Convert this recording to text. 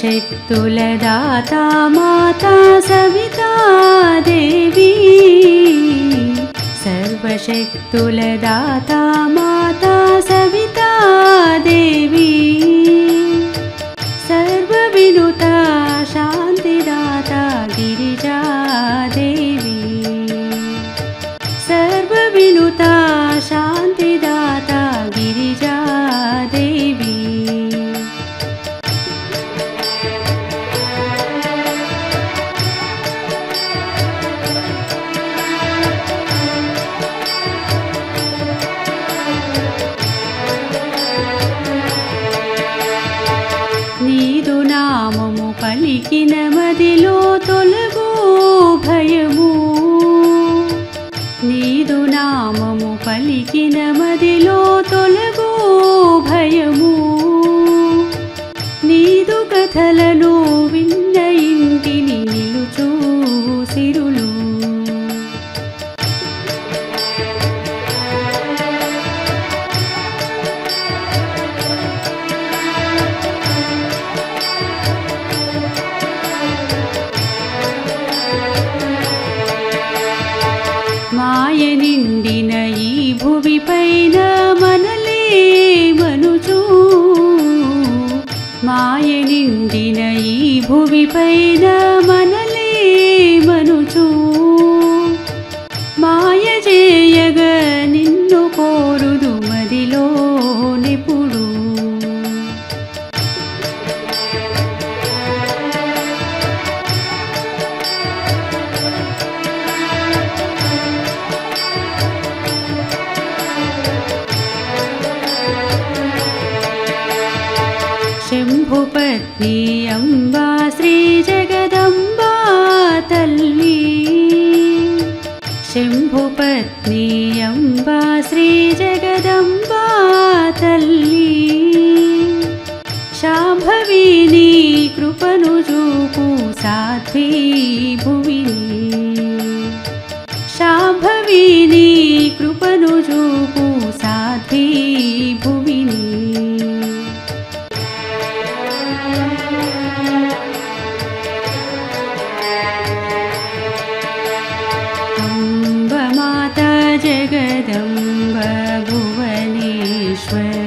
सर्वशक्तुलदाता माता सविता देवी। सर्वशक्तुलदाता माता सविता देवी నామము పలికిన మదిలో తొలగు భయము. నీదు నామము పలికిన మదిలో మాయ నిండిన ఈ భువి మనలే शम्भुपत्नी अम्बा श्रीजगदम्बा तल्ली। शम्भुपत्नी अम्बा श्रीजगदम्बा तल्ली। शाम्भवीनी कृपनु जूपु साध्वी भुविनी शाम्भवीनी कृपनु जगदम्ब भुवनेश्वरी